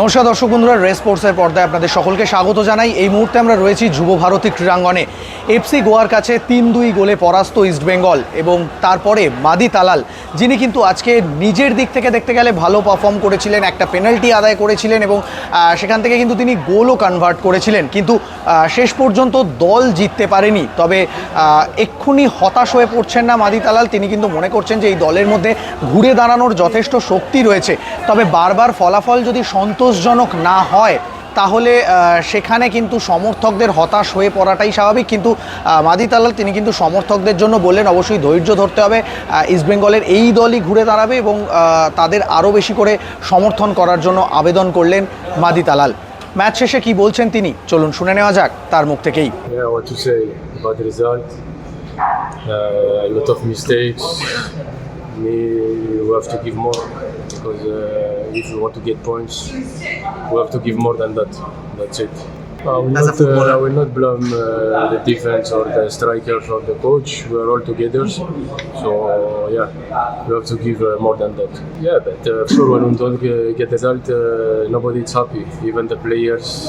নমস্কার দর্শক বন্ধুরা, রেস স্পোর্টসের পর্দায় আপনাদের সকলকে স্বাগত জানাই। এই মুহূর্তে আমরা রয়েছি যুব ভারতী ক্রীড়াঙ্গনে। এফসি গোয়ার কাছে তিন দুই গোলে পরাস্ত ইস্টবেঙ্গল এবং তারপরে মাদি তালাল, যিনি কিন্তু আজকে নিজের দিক থেকে দেখতে গেলে ভালো পারফর্ম করেছিলেন, একটা পেনাল্টি আদায় করেছিলেন এবং সেখান থেকে কিন্তু তিনি গোলও কনভার্ট করেছিলেন। কিন্তু শেষ পর্যন্ত দল জিততে পারেনি। তবে এক্ষুনি হতাশ হয়ে পড়ছেন না মাদি তালাল। তিনি কিন্তু মনে করছেন যে এই দলের মধ্যে ঘুরে দাঁড়ানোর যথেষ্ট শক্তি রয়েছে। তবে বারবার ফলাফল যদি সন্তোষজনক না হয় তাহলে সেখানে কিন্তু সমর্থকদের হতাশ হয়ে পড়াটাই স্বাভাবিক। কিন্তু মাদি তালাল তিনি কিন্তু সমর্থকদের জন্য বললেন অবশ্যই ধৈর্য ধরতে হবে। ইস্টবেঙ্গলের এই দলই ঘুরে দাঁড়াবে এবং তাদের আরও বেশি করে সমর্থন করার জন্য আবেদন করলেন মাদি তালাল। ম্যাচ শেষে কি বলছেন তিনি? চলুন শুনে নেওয়া যাক তার মুখ থেকেই? Uh, a lot of mistakes. We have to give more. Because uh, if you want to get points, we have to give more than that. That's it. I will, As not, uh, I will not blame uh, the defense or the strikers or the coach. We are all together. So yeah, we have to give uh, more than that. Yeah, but uh, sure when we don't get result, uh, nobody is happy. Even the players,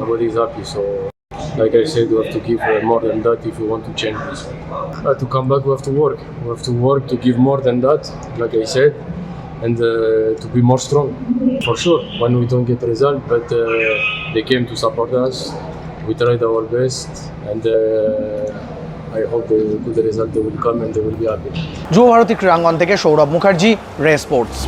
nobody is happy. So like I said, we have to give uh, more than that if we want to change this. Uh, to come back, we have to work. We have to work to give more than that, like I said, and uh, to be more strong. For sure, when we don't get result, but uh, they came to support us. We tried our best, and uh, I hope the good result they will come and they will be happy. যুব ভারতী ক্রীড়াঙ্গন থেকে সৌরভ মুখার্জি রে sports